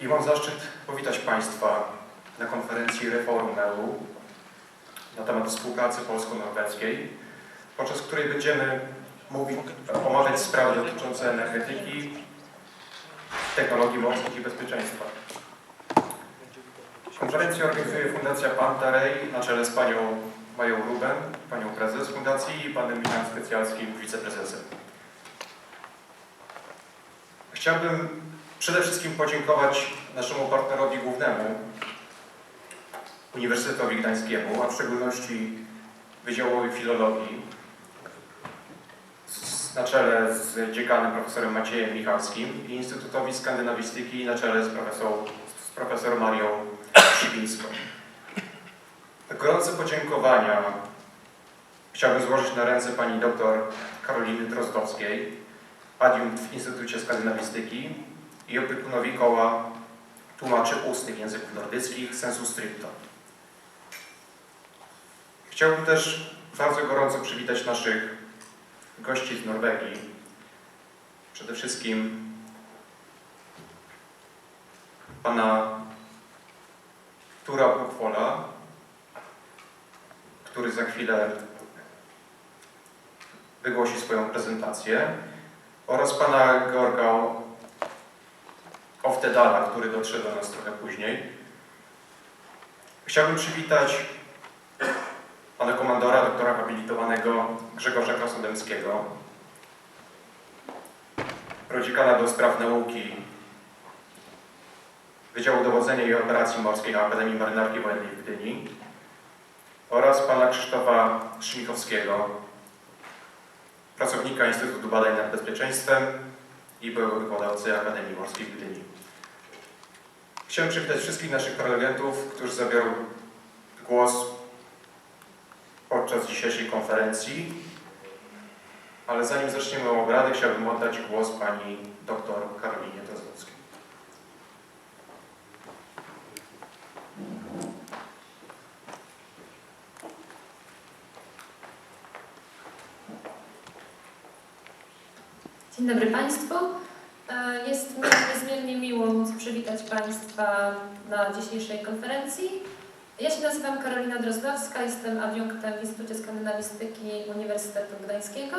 I mam zaszczyt powitać Państwa na konferencji Reform na temat współpracy polsko-norweskiej, podczas której będziemy mówić, omawiać sprawy dotyczące energetyki, technologii morskich i bezpieczeństwa. Konferencję organizuje Fundacja Pantarej na czele z panią Mają Ruben, panią prezes fundacji i panem Michanem Specjalskim, wiceprezesem. Chciałbym przede wszystkim podziękować naszemu partnerowi głównemu, Uniwersytetowi Gdańskiemu, a w szczególności Wydziałowi Filologii na czele z dziekanem profesorem Maciejem Michalskim i Instytutowi Skandynawistyki na czele z profesor, z profesor Marią Sibińską. Gorące podziękowania chciałbym złożyć na ręce pani dr Karoliny Drozdowskiej, adiunkt w Instytucie Skandynawistyki i opiekunowi koła tłumaczy ustnych języków nordyckich sensu stricto. Chciałbym też bardzo gorąco przywitać naszych gości z Norwegii. Przede wszystkim pana Tura Bukwola, który za chwilę wygłosi swoją prezentację oraz pana Georga Oftedala, który dotrze do nas trochę później. Chciałbym przywitać pana komandora, doktora habilitowanego Grzegorza Krasnodębskiego, prodziekana do spraw nauki Wydziału Dowodzenia i Operacji Morskiej Akademii Marynarki Wojennej w Gdyni oraz pana Krzysztofa Szmichowskiego, pracownika Instytutu Badań nad Bezpieczeństwem i byłego wykładowcy Akademii Morskiej w Gdyni. Chciałem przywitać wszystkich naszych prelegentów, którzy zabiorą głos podczas dzisiejszej konferencji. Ale zanim zaczniemy obrady, chciałbym oddać głos pani dr Karolinie Drozdowskiej. Dzień dobry Państwu. E, Jest mi niezmiernie miło móc przywitać Państwa na dzisiejszej konferencji. Ja się nazywam Karolina Drozdowska, jestem adiunktem w Instytucie Skandynawistyki Uniwersytetu Gdańskiego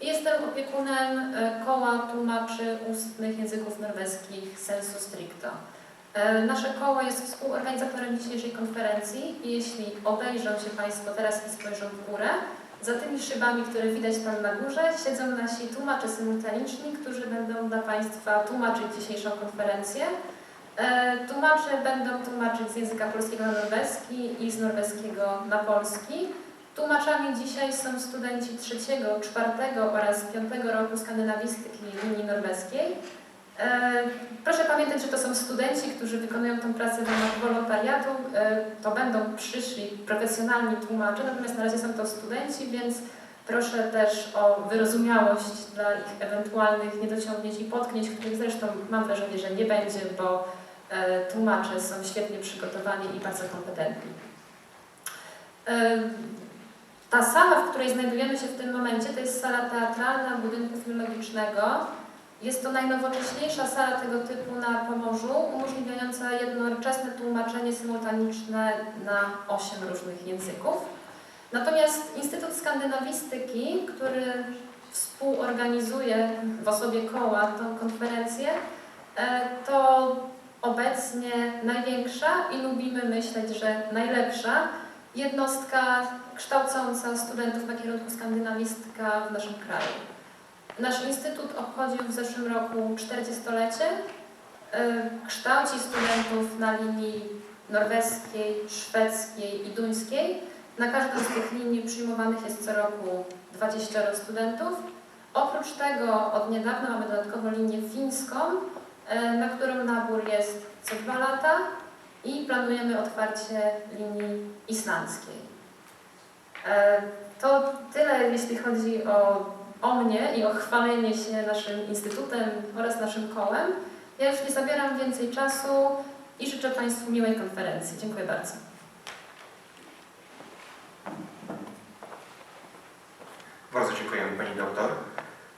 i jestem opiekunem e, Koła Tłumaczy Ustnych Języków Norweskich Sensu Stricto. E, Nasze koło jest współorganizatorem dzisiejszej konferencji i jeśli obejrzą się Państwo teraz i spojrzą w górę, za tymi szybami, które widać tam na górze, siedzą nasi tłumacze symultaniczni, którzy będą dla Państwa tłumaczyć dzisiejszą konferencję. E, Tłumacze będą tłumaczyć z języka polskiego na norweski i z norweskiego na polski. Tłumaczami dzisiaj są studenci trzeciego, czwartego oraz piątego roku skandynawistyki linii norweskiej. E, Proszę pamiętać, że to są studenci, którzy wykonują tę pracę w ramach wolontariatu. E, To będą przyszli profesjonalni tłumacze, natomiast na razie są to studenci, więc proszę też o wyrozumiałość dla ich ewentualnych niedociągnięć i potknięć, których zresztą mam wrażenie, że nie będzie, bo e, tłumacze są świetnie przygotowani i bardzo kompetentni. Ta sala, w której znajdujemy się w tym momencie, to jest sala teatralna budynku filologicznego. Jest to najnowocześniejsza sala tego typu na Pomorzu, umożliwiająca jednoczesne tłumaczenie symultaniczne na osiem różnych języków. Natomiast Instytut Skandynawistyki, który współorganizuje w osobie koła tą konferencję, e, to obecnie największa i lubimy myśleć, że najlepsza jednostka kształcąca studentów na kierunku skandynawistyka w naszym kraju. Nasz instytut obchodził w zeszłym roku 40-lecie. E, Kształci studentów na linii norweskiej, szwedzkiej i duńskiej. Na każdą z tych linii przyjmowanych jest co roku 20 studentów. Oprócz tego od niedawna mamy dodatkowo linię fińską, e, na którą nabór jest co dwa lata i planujemy otwarcie linii islandzkiej. E, To tyle, jeśli chodzi o o mnie i o chwalenie się naszym instytutem oraz naszym kołem. Ja już nie zabieram więcej czasu i życzę Państwu miłej konferencji. Dziękuję bardzo.